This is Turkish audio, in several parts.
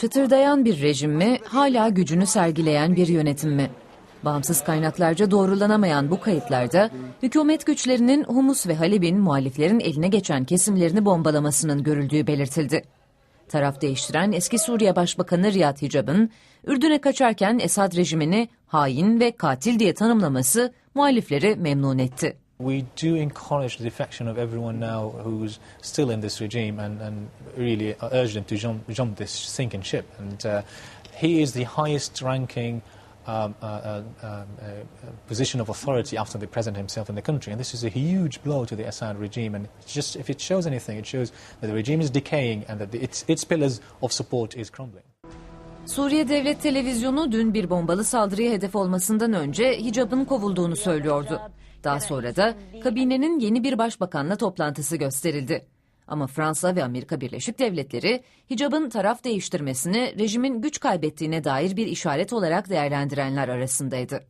Çıtırdayan bir rejim mi, hala gücünü sergileyen bir yönetim mi? Bağımsız kaynaklarca doğrulanamayan bu kayıtlarda hükümet güçlerinin Humus ve Halep'in muhaliflerin eline geçen kesimlerini bombalamasının görüldüğü belirtildi. Taraf değiştiren eski Suriye Başbakanı Riyad Hicab'ın Ürdün'e kaçarken Esad rejimini hain ve katil diye tanımlaması muhalifleri memnun etti. We do encourage the defection of everyone now who's still in this regime and, and really urge them to jump, jump this sinking ship. And uh, he is the highest ranking um, uh, uh, um, uh, position of authority after the president himself in the country. And this is a huge blow to the Assad regime. And just, if it shows anything, it shows that the regime is decaying and that the, its, its pillars of support is crumbling. Suriye Devlet Televizyonu dün bir bombalı saldırıya hedef olmasından önce hicabın kovulduğunu söylüyordu. Daha sonra da kabinenin yeni bir başbakanla toplantısı gösterildi. Ama Fransa ve Amerika Birleşik Devletleri hicabın taraf değiştirmesini rejimin güç kaybettiğine dair bir işaret olarak değerlendirenler arasındaydı.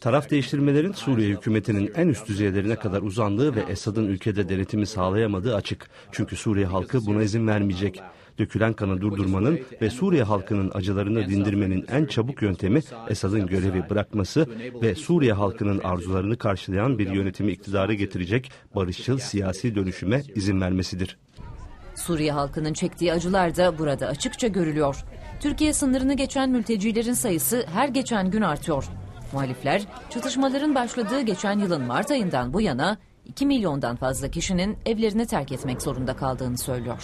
Taraf değiştirmelerin Suriye hükümetinin en üst düzeylerine kadar uzandığı ve Esad'ın ülkede denetimi sağlayamadığı açık. Çünkü Suriye halkı buna izin vermeyecek. Dökülen kanı durdurmanın ve Suriye halkının acılarını dindirmenin en çabuk yöntemi Esad'ın görevi bırakması ve Suriye halkının arzularını karşılayan bir yönetimi iktidara getirecek barışçıl siyasi dönüşüme izin vermesidir. Suriye halkının çektiği acılar da burada açıkça görülüyor. Türkiye sınırını geçen mültecilerin sayısı her geçen gün artıyor. Muhalifler, çatışmaların başladığı geçen yılın Mart ayından bu yana 2 milyondan fazla kişinin evlerini terk etmek zorunda kaldığını söylüyor.